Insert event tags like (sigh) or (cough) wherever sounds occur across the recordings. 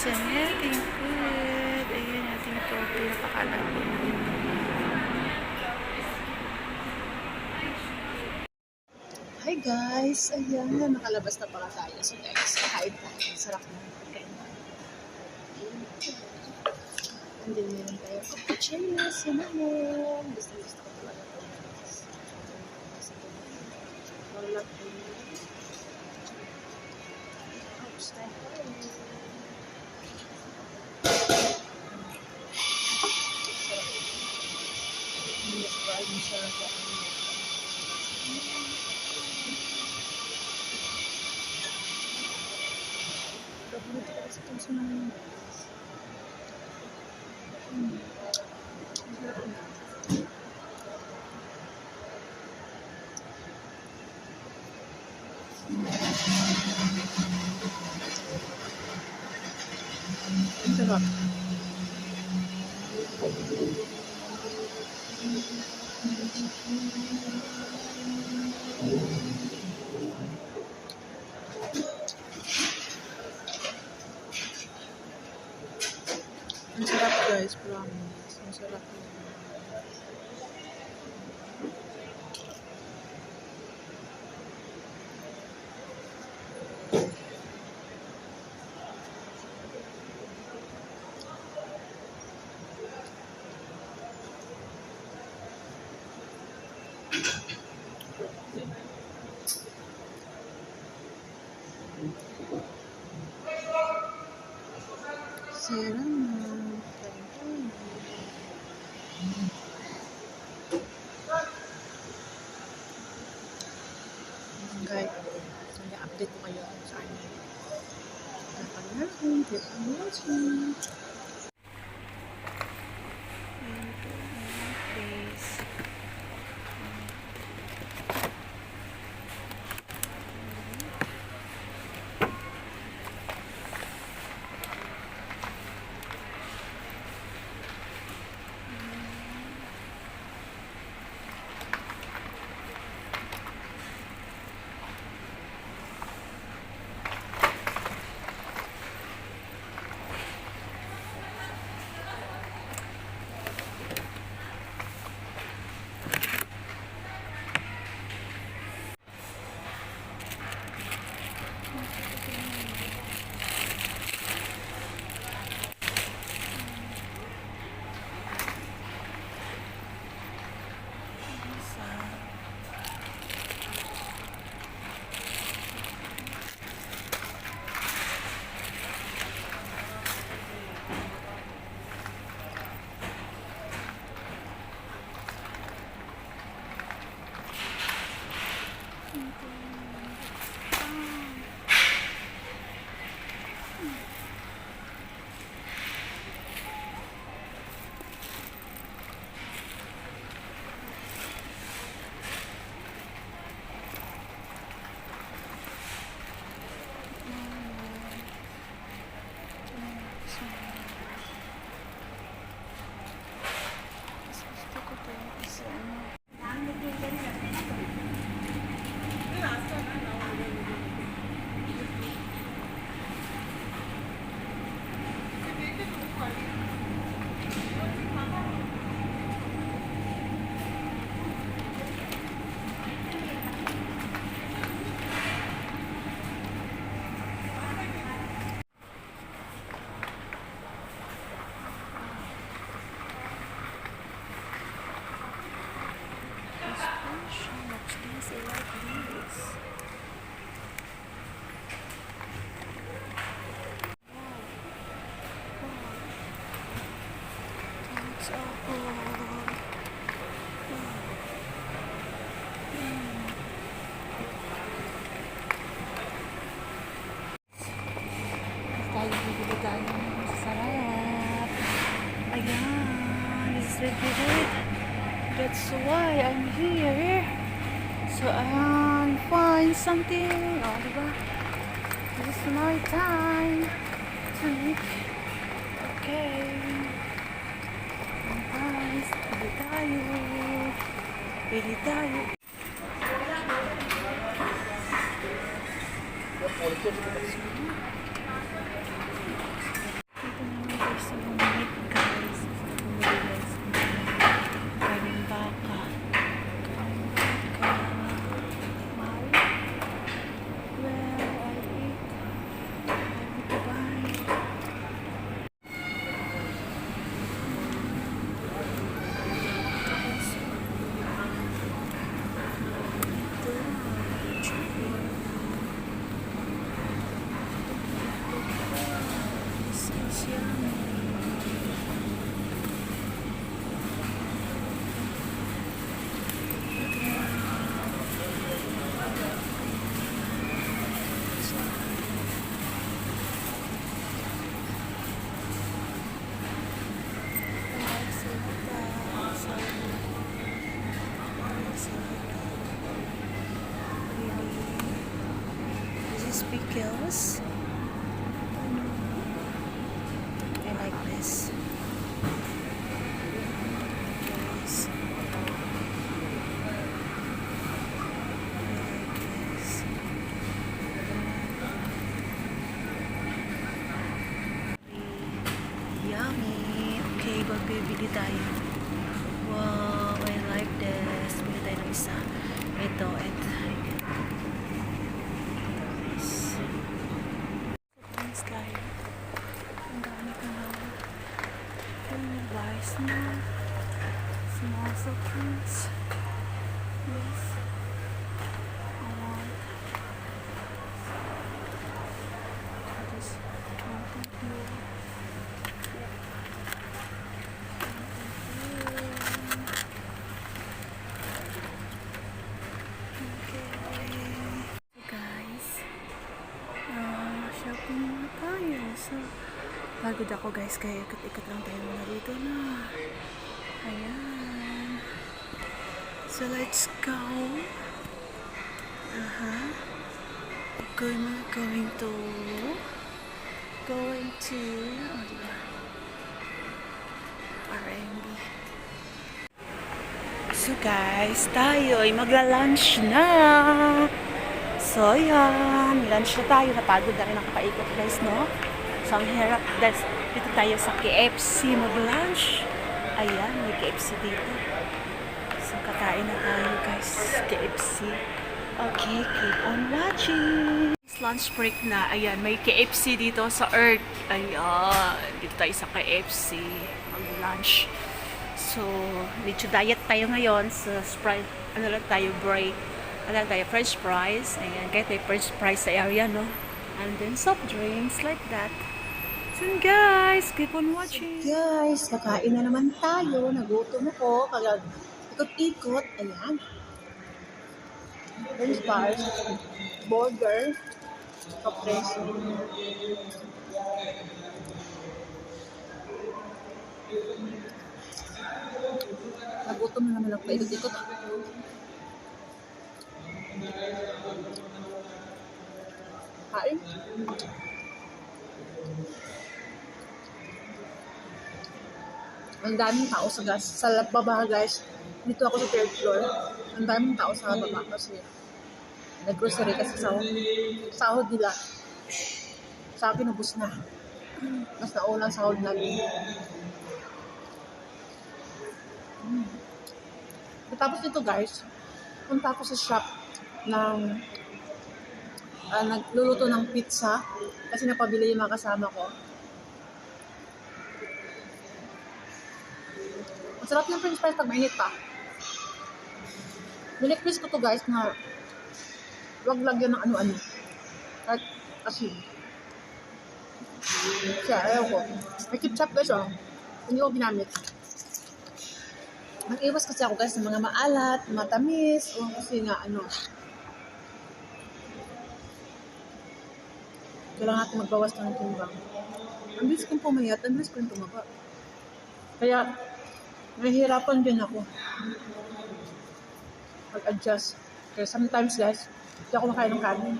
Smelling good. Ayan yung ating topi. Napakalaki. Hi guys! Ayan, nakalabas na pala tayo. So guys, kahit tayo. Sarap na. And then meron tayo cappuccino, cinnamon. Gusto gusto ko talaga ito guys. Malaki. Oops, tayo. Ang sarap. Ang sarap guys, promise. Ang sarap. Sarap. Guys, kaya update ko kayo kung saan yun. Dapat na rin, keep ng sarap. Ayan, this is good. That's why I'm here. So, ayan, find something. O, oh, diba? This is my time to eat. Okay. Ayan, guys, pili tayo. Pili tayo. pickles. Speakers. Softdrinks. Yes. I want. Guys, ah shopping muna tayo. So, pagod ako guys, kaya ikot-ikot lang tayo muna dito na. Ayan. So, let's go. Aha. Going, going to, going to, oh, diba? R&B. So guys, tayo ay magla-lunch na. So yan, lunch na tayo. Napagod na rin ang kapaikot guys, no? So ang hirap, dito tayo sa KFC mag-lunch. Ayan, may KFC dito. So kakain na tayo guys, KFC. Okay, keep on watching. Lunch break na. Ayan, may KFC dito sa Earth. Ayan, dito tayo sa KFC mag-lunch. So, medyo diet tayo ngayon sa Sprite. Ano lang tayo, break. Ano lang tayo, french fries. Ayan, kahit may french fries sa area, no? And then soft drinks, like that. So, guys, keep on watching. Guys, kakain na naman tayo. Nagutom ako. Kaya ikot-ikot. Ayan. French fries. Burger. Kapreso. Nagutom na naman ako. Ikot-ikot. Kain. Ang daming tao sa gas. Sa baba, guys. Dito ako sa third floor. Ang daming tao sa baba kasi nag-grocery kasi sahod, sahod nila. Sa akin, ubus na. Mas naulang sahod namin. Mm. Tapos dito, guys, punta ako sa shop ng ah, nagluluto ng pizza kasi napabili yung mga kasama ko. Sarap ng french fries pag mainit pa. Nilikris ko to guys na wag lagyan ng ano-ano. Kahit asin. Kaya ayaw ko. May ketchup guys oh. Hindi ko ginamit. Nag-iwas kasi ako guys ng mga maalat, matamis, o kasi nga ano. Kailangan natin magbawas ng timbang. Ang bilis kong pumayat, ang bilis ko tumaba. Kaya, nahihirapan din ako mag-adjust. Kaya sometimes guys, hindi ako makain ng kanin.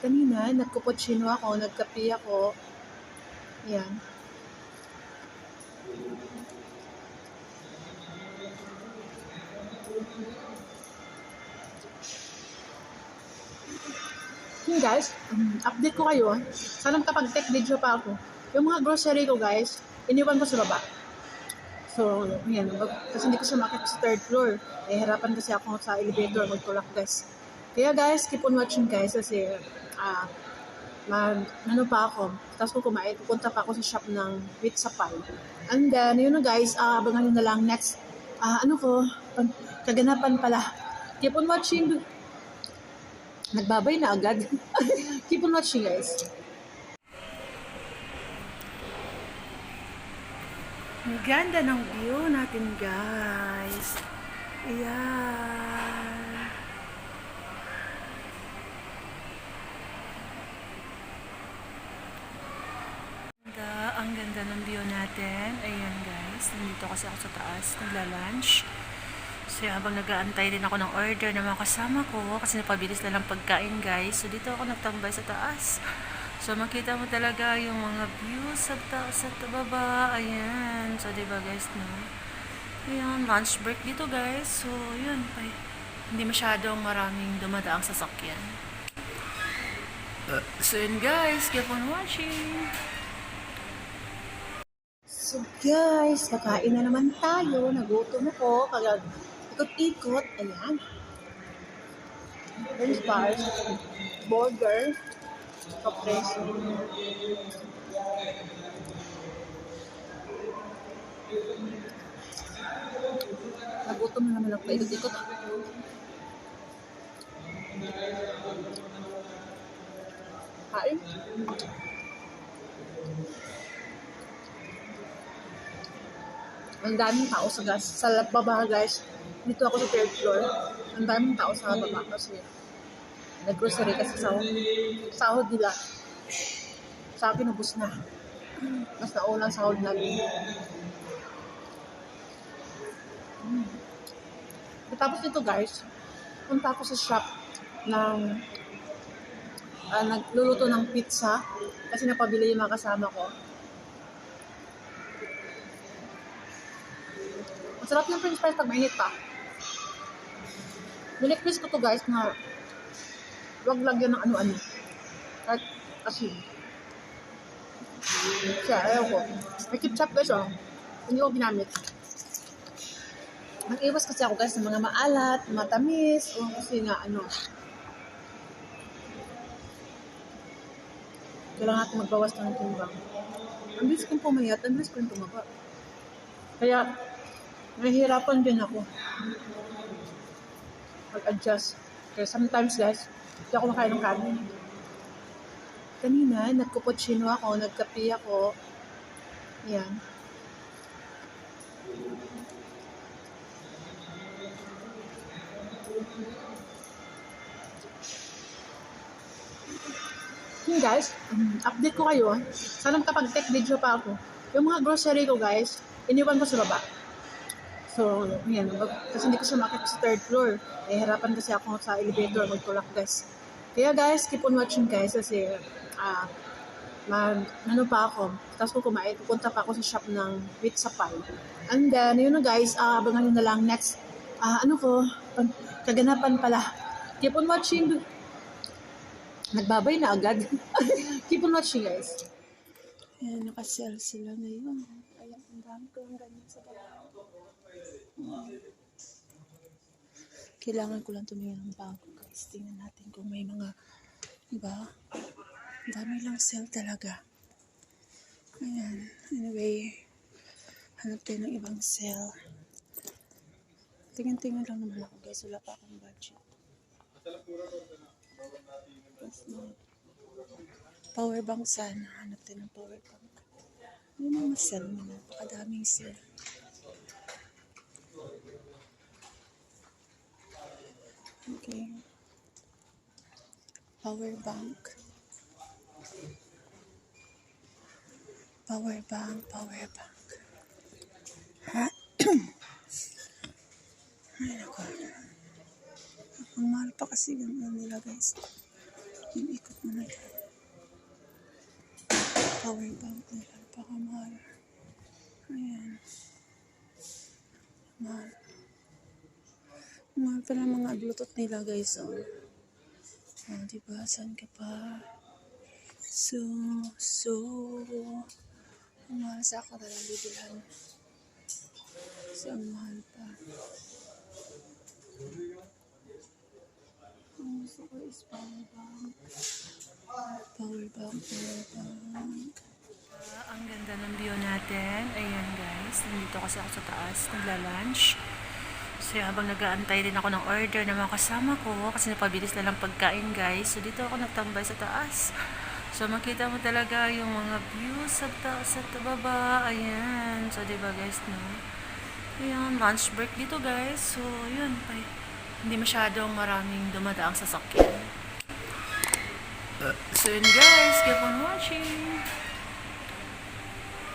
Kanina, nagkupuchino ako, nagkape ako. Yan. Yun guys, um, update ko kayo. Sana kapag tech video pa ako. Yung mga grocery ko guys, iniwan ko sa baba. So. Wag- Kasi hindi ko siya makita sa third floor. Eh, hirapan kasi ako sa elevator magtulak, guys. Kaya, guys, keep on watching, guys. Kasi, ah, mag, ano pa ako. Tapos ko kumain, pupunta pa ako sa shop ng pizza pie. And then, yun na, guys. ah abangan nyo na lang next, ah, ano ko, pag, kaganapan pala. Keep on watching. Nagbabay na agad. (laughs) keep on watching, guys. Ang ganda ng view natin, guys. Ayan. Ganda, ang ganda ng view natin. Ayan, guys. Nandito kasi ako sa taas. Nagla-lunch. So, habang nag-aantay din ako ng order ng mga kasama ko kasi napabilis na lang pagkain guys. So dito ako nagtambay sa taas. So makita mo talaga yung mga views sa taas at baba. Ayan. So diba guys no? Ayan, lunch break dito guys. So yun. Ay, hindi masyadong maraming dumadaang sasakyan. So yun guys, keep on watching. So guys, kakain na naman tayo. Nagutom ako. Kaya ikot-ikot. Ayan. French bars. Burger. Kapreso. Nagutom na naman ako. Ikot-ikot. Kain. Ang daming tao sa gas. Sa baba guys. Dito ako sa third floor. Ang daming tao sa baba kasi nag-grocery kasi sahod, sahod nila. Sa akin, ubus na. Mas naunang sahod namin. Mm. Tapos dito guys, punta ako sa shop ng ah, nagluluto ng pizza kasi napabili yung mga kasama ko. Ang sarap ng french fries pag mainit pa. Nilikris ko to guys na wag lagyan ng ano-ano. Kahit asin. Kaya ayaw ko. May ketchup guys oh. Hindi ko ginamit. Nag-iwas kasi ako guys ng mga maalat, matamis, o kasi nga ano. Kailangan natin magbawas ng timbang. Ang bilis kong pumayat, ang bilis ko rin tumaba. Kaya, nahihirapan din ako mag-adjust. Kaya sometimes guys, hindi ako makain ng kanin. Kanina, nagkuputsino ako, nagkape ako. Yan. Yun guys, um, update ko kayo. Sana kapag tech video pa ako. Yung mga grocery ko guys, iniwan ko sa baba. So, wag- Kasi hindi ko siya makita sa third floor. Eh, harapan kasi ako sa elevator. Magtulak, guys. Kaya, guys, keep on watching, guys. Kasi, ah, mag, ano pa ako. Tapos ko kumain. Pupunta pa ako sa shop ng pizza pie. And then, yun na, guys. Ah, abangan nyo na lang next, ah, ano ko, pag, kaganapan pala. Keep on watching. Nagbabay na agad. (laughs) keep on watching, guys. Ayan, nakasell sila ngayon. Ayan, ang dami ko lang ganyan sa baba. Kailangan ko lang tumingin ng bago guys. Tingnan natin kung may mga, diba? Ang dami lang sale talaga. Ayan. Anyway, hanap tayo ng ibang sale. Tingin-tingin lang naman ako guys. Wala pa akong budget. Power bank sana. Hanap tayo ng power bank. May mga sale na. Napakadaming sale. Okay. Power bank. Power bank, power bank. Ha? (clears throat) Ay, nako. Ang mahal pa kasi ano nila guys. Yung ikot mo na. Power bank nila. Napakamahal. Ayan. Mahal. Mahal pa ng mga bluetooth nila guys. Oh. Oh, diba? Saan ka pa? So, so, ang mahal sa ako na lang bibilhan. Kasi ang mahal pa. Ang gusto ko is power bank. Power bank, power bank. Ah, ang ganda ng view natin. Ayan guys, nandito kasi ako sa taas, nagla-lunch. So habang nag-aantay din ako ng order ng mga kasama ko kasi napabilis na lang pagkain guys. So dito ako nagtambay sa taas. So makita mo talaga yung mga views sa taas at baba. Ayan. So diba guys no? Ayan, lunch break dito guys. So yun. Ay, hindi masyadong maraming dumadaang sasakyan. So yun guys, keep on watching.